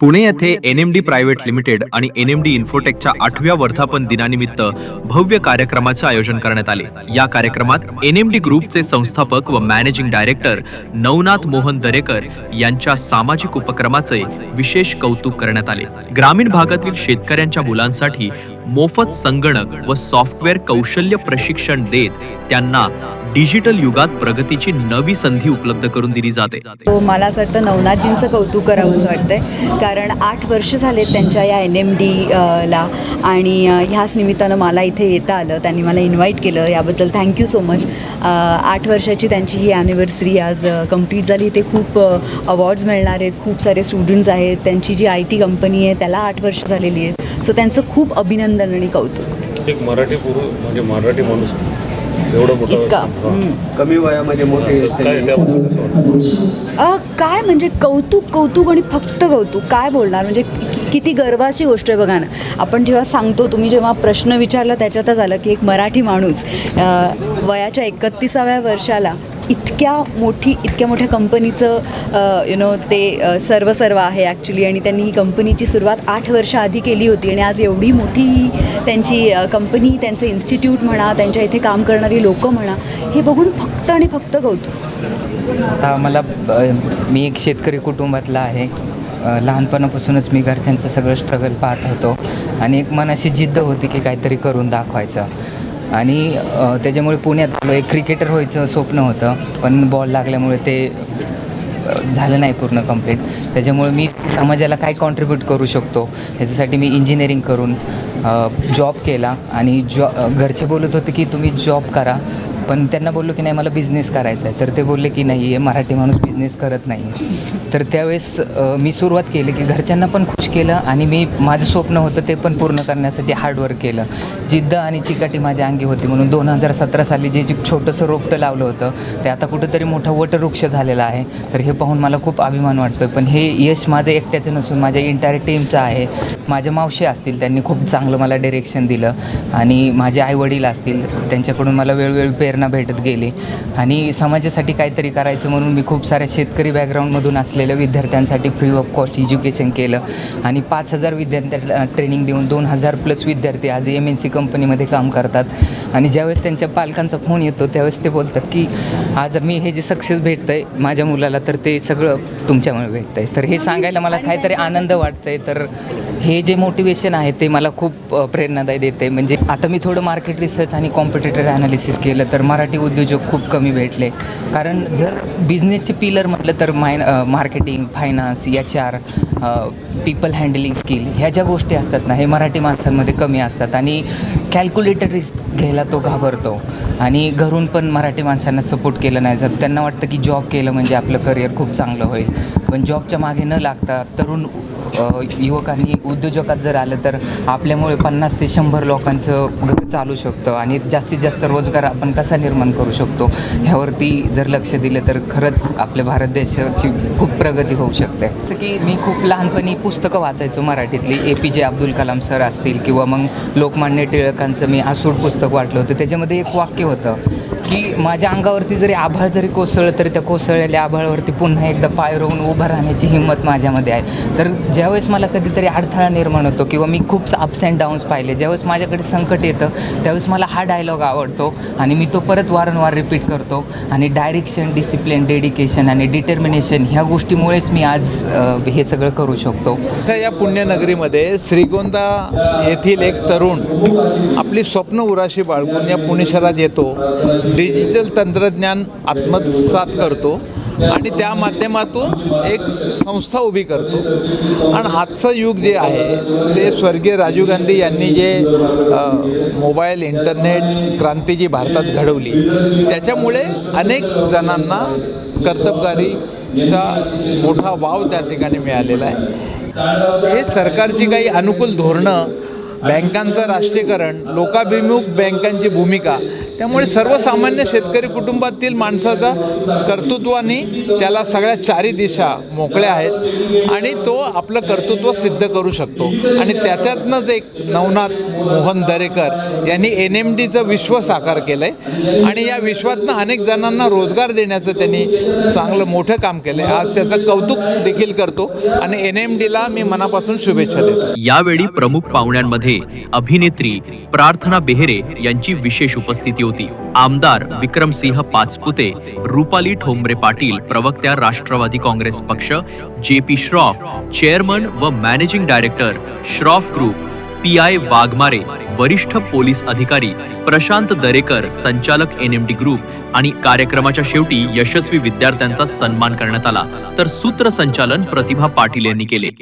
पुणे येथे N M D private limited आणि N M D इन्फोटेकच्या आठव्या वर्धापन दिनानिमित्त भव्य कार्यक्रमाचे आयोजन करण्यात आले. या कार्यक्रमात एन एम डी ग्रुपचे संस्थापक व मॅनेजिंग डायरेक्टर नवनाथ मोहन दरेकर यांच्या सामाजिक उपक्रमाचे विशेष कौतुक करण्यात आले. ग्रामीण भागातील शेतकऱ्यांच्या मुलांसाठी मोफत संगणक व सॉफ्टवेअर कौशल्य प्रशिक्षण देत त्यांना डिजिटल युगात प्रगतीची नवी संधी उपलब्ध करून दिली जाते. तो मला असं वाटतं नवनाथजींचं कौतुक करावं असं वाटतंय. कारण आठ वर्ष झालेत त्यांच्या या एन एम डी ला आणि ह्याच निमित्तानं मला इथे येता आलं. त्यांनी मला इन्व्हाइट केलं. याबद्दल थँक्यू सो मच आठ वर्षाची त्यांची ही ॲनिव्हर्सरी आज कंप्लीट झाली. ते खूप अवॉर्ड्स मिळणार आहेत. खूप सारे स्टुडंट्स आहेत. त्यांची जी आय टी कंपनी आहे त्याला आठ वर्ष झालेली आहे सो त्यांचं खूप अभिनंदन आणि कौतुक. एक मराठी पुरुष म्हणजे मराठी माणूस. एवढं मोठं. कमी वयामध्ये मोठे काय म्हणजे कौतुक कौतुक आणि फक्त कौतुक काय बोलणार? म्हणजे किती गर्वाची गोष्ट आहे बघा ना. आपण जेव्हा सांगतो तुम्ही जेव्हा प्रश्न विचारला त्याच्यातच आलं की एक मराठी माणूस वयाच्या एकतीसाव्या वर्षाला इतक्या मोठी इतक्या मोठ्या कंपनीचं यु नो ते सर्व सर्व आहे ॲक्च्युली आणि त्यांनी ही कंपनीची सुरुवात आठ वर्ष आधी केली होती. आणि आज एवढी मोठी ही त्यांची कंपनी त्यांचं इन्स्टिट्यूट म्हणा त्यांच्या इथे काम करणारी लोकं म्हणा हे बघून फक्त आणि फक्त कौतुक. आता मला मी एक शेतकरी कुटुंबातला आहे. लहानपणापासूनच मी घरच्यांचं सगळं स्ट्रगल पाहत होतो. आणि एक मनाशी जिद्द होती की काहीतरी करून दाखवायचं. आणि त्याच्यामुळे पुण्यात आलो. एक क्रिकेटर व्हायचं स्वप्न होतं पण बॉल लागल्यामुळे ते झालं नाही पूर्ण कंप्लीट त्याच्यामुळे मी समाजाला काय कॉन्ट्रीब्यूट करू शकतो याच्यासाठी मी इंजिनिअरिंग करून जॉब केला. आणि जॉ घरचे बोलत होते की तुम्ही जॉब करा. पण त्यांना बोललो की नाही मला बिझनेस करायचा आहे तर ते बोलले की नाही हे मराठी माणूस बिझनेस करत नाही. तर त्यावेळेस मी सुरुवात केली की घरच्यांना पण खुश केलं आणि मी माझं स्वप्न होतं ते पण पूर्ण करण्यासाठी हार्डवर्क केलं. जिद्द आणि चिकाटी माझ्या अंगी होती म्हणून दोन हजार सतरा साली जे जे छोटंसं रोपटं लावलं होतं ते आता कुठंतरी मोठा वटवृक्ष झालेला आहे. तर हे पाहून मला खूप अभिमान वाटतो पण हे यश माझं एकट्याचं नसून माझ्या इंटायर टीमचं आहे. माझ्या मावशी असतील त्यांनी खूप चांगलं मला डिरेक्शन दिलं. आणि माझे आईवडील असतील त्यांच्याकडून मला वेळोवेळी पेर प्रेरणा भेटत गेली. आणि समाजासाठी काहीतरी करायचं म्हणून मी खूप साऱ्या शेतकरी बॅकग्राऊंडमधून असलेल्या विद्यार्थ्यांसाठी फ्री ऑफ कॉस्ट एज्युकेशन केलं. आणि पाच हजार विद्यार्थ्यांना ट्रेनिंग देऊन दोन हजार प्लस विद्यार्थी आज एम एन सी कंपनीमध्ये काम करतात. आणि ज्यावेळेस त्यांच्या पालकांचा फोन येतो त्यावेळेस ते बोलतात की आज मी हे जे सक्सेस भेटतं आहे माझ्या मुलाला तर ते सगळं तुमच्यामुळे भेटतं आहे तर हे सांगायला मला काहीतरी आनंद वाटतं आहे तर हे जे मोटिवेशन आहे ते मला खूप प्रेरणादायी देते. म्हणजे आता मी थोडं मार्केट रिसर्च आणि कॉम्पिटेटर ॲनालिसिस केलं तर मराठी उद्योजक खूप कमी भेटले. कारण जर बिझनेसचे पिलर म्हटलं तर my marketing finance H R people handling skill ह्या ज्या गोष्टी असतात ना हे मराठी माणसांमध्ये कमी असतात. आणि कॅल्क्युलेटर रिस्क घ्यायला तो घाबरतो. आणि घरून पण मराठी माणसांना सपोर्ट केलं नाही जात. त्यांना वाटतं की जॉब केलं म्हणजे आपलं करिअर खूप चांगलं होईल. पण जॉबच्या मागे न लागता तरुण युवकांनी उद्योजकात जर आलं तर आपल्यामुळे पन्नास ते शंभर लोकांचं घर चालू शकतं आणि जास्तीत जास्त रोजगार आपण कसा निर्माण करू शकतो ह्यावरती जर लक्ष दिलं तर खरंच आपल्या भारत देशाची खूप प्रगती होऊ शकते. जसं की मी खूप लहानपणी पुस्तकं वाचायचो मराठीतली. ए पी जे अब्दुल कलाम सर असतील किंवा मग लोकमान्य टिळकांचं मी आसूड पुस्तक वाटलं होतं. त्याच्यामध्ये एक वाक्य होतं की माझ्या अंगावरती जरी आभाळ जरी कोसळलं तरी त्या कोसळलेल्या आभाळावरती पुन्हा एकदा पाय रोवून उभं राहण्याची हिंमत माझ्यामध्ये आहे. तर ज्यावेळेस मला कधीतरी अडथळा निर्माण होतो किंवा मी खूप अप्स अँड डाऊन्स पाहिले ज्यावेळेस माझ्याकडे संकट येतं त्यावेळेस मला हा डायलॉग आवडतो आणि मी तो परत वारंवार रिपीट करतो आणि डायरेक्शन डिसिप्लिन डेडिकेशन आणि डिटर्मिनेशन ह्या गोष्टीमुळेच मी आज हे सगळं करू शकतो. तर या पुण्यनगरीमध्ये श्रीगोंदा येथील एक तरुण आपली स्वप्न उराशी बाळगून या पुणे शहरात येत डिजिटल तंत्रज्ञान आत्मसात करतो. आणि त्या माध्यमातून एक संस्था उभी करतो. आणि आजचं युग जे आहे ते स्वर्गीय राजीव गांधी यांनी जे मोबाईल इंटरनेट क्रांती जी भारतात घडवली त्याच्यामुळे अनेक जणांना कर्तबगारीचा मोठा वाव त्या ठिकाणी मिळालेला आहे. हे सरकारची काही अनुकूल धोरणं बँकांचं राष्ट्रीयकरण लोकाभिमुख बँकांची भूमिका त्यामुळे सर्वसामान्य शेतकरी कुटुंबातील माणसाचा कर्तृत्वाने त्याला सगळ्या चारी दिशा मोकळ्या आहेत आणि तो आपलं कर्तृत्व सिद्ध करू शकतो. आणि त्याच्यातनंच एक नवनाथ मोहन दरेकर यांनी एन एम डीचं विश्व साकार केलं आहे आणि या विश्वातनं अनेक जणांना रोजगार देण्याचं त्यांनी चांगलं मोठं काम केलं आहे आज त्याचं कौतुक देखील करतो आणि एन एम डीला मी मनापासून शुभेच्छा देतो. यावेळी प्रमुख पाहुण्यांमध्ये अभिनेत्री प्रार्थना बेहेरे यांची विशेष उपस्थिती होती. आमदार विक्रमसिंह पाचपुते रुपाली ठोंबरे पाटील प्रवक्त्या राष्ट्रवादी काँग्रेस पक्ष जे पी श्रॉफ चेअरमन व managing director Shroff group P I Waghmare वरिष्ठ पोलीस अधिकारी प्रशांत दरेकर संचालक एन एम डी ग्रुप आणि कार्यक्रमाच्या शेवटी यशस्वी विद्यार्थ्यांचा सन्मान करण्यात आला. तर सूत्रसंचालन प्रतिभा पाटील यांनी केले.